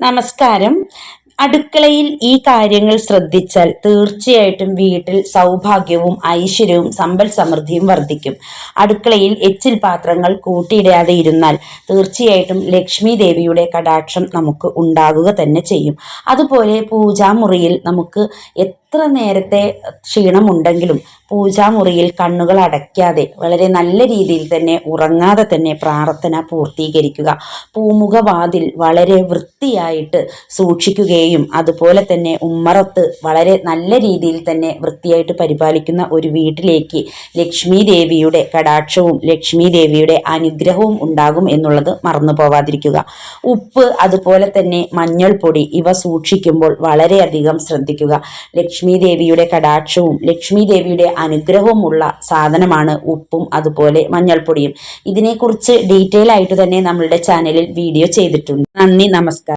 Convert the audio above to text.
നമസ്കാരം. അടുക്കളയിൽ ഈ കാര്യങ്ങൾ ശ്രദ്ധിച്ചാൽ തീർച്ചയായിട്ടും വീട്ടിൽ സൗഭാഗ്യവും ഐശ്വര്യവും സമ്പൽ സമൃദ്ധിയും വർദ്ധിക്കും. അടുക്കളയിൽ എച്ചിൽ പാത്രങ്ങൾ കൂട്ടിയിടാതെ ഇരുന്നാൽ തീർച്ചയായിട്ടും ലക്ഷ്മി ദേവിയുടെ കടാക്ഷം നമുക്ക് ഉണ്ടാകുക തന്നെ ചെയ്യും. അതുപോലെ പൂജാമുറിയിൽ നമുക്ക് എത്ര നേരത്തെ ക്ഷീണമുണ്ടെങ്കിലും പൂജാമുറിയിൽ കണ്ണുകൾ അടയ്ക്കാതെ വളരെ നല്ല രീതിയിൽ തന്നെ ഉറങ്ങാതെ തന്നെ പ്രാർത്ഥന പൂർത്തീകരിക്കുക. പൂമുഖവാതിൽ വളരെ വൃത്തിയായിട്ട് സൂക്ഷിക്കുകയും അതുപോലെ തന്നെ ഉമ്മറത്ത് വളരെ നല്ല രീതിയിൽ തന്നെ വൃത്തിയായിട്ട് പരിപാലിക്കുന്ന ഒരു വീട്ടിലേക്ക് ലക്ഷ്മി ദേവിയുടെ കടാക്ഷവും ലക്ഷ്മി ദേവിയുടെ അനുഗ്രഹവും ഉണ്ടാകും എന്നുള്ളത് മറന്നു പോവാതിരിക്കുക. ഉപ്പ് അതുപോലെ തന്നെ മഞ്ഞൾപ്പൊടി ഇവ സൂക്ഷിക്കുമ്പോൾ വളരെയധികം ശ്രദ്ധിക്കുക. ലക്ഷ്മി ദേവിയുടെ കടാക്ഷവും ലക്ഷ്മി ദേവിയുടെ അനുഗ്രഹവുമുള്ള സാധനമാണ് ഉപ്പും അതുപോലെ മഞ്ഞൾപ്പൊടിയും. ഇതിനെക്കുറിച്ച് ഡീറ്റെയിൽ ആയിട്ട് തന്നെ നമ്മളുടെ ചാനലിൽ വീഡിയോ ചെയ്തിട്ടുണ്ട്. നന്ദി നമസ്കാരം.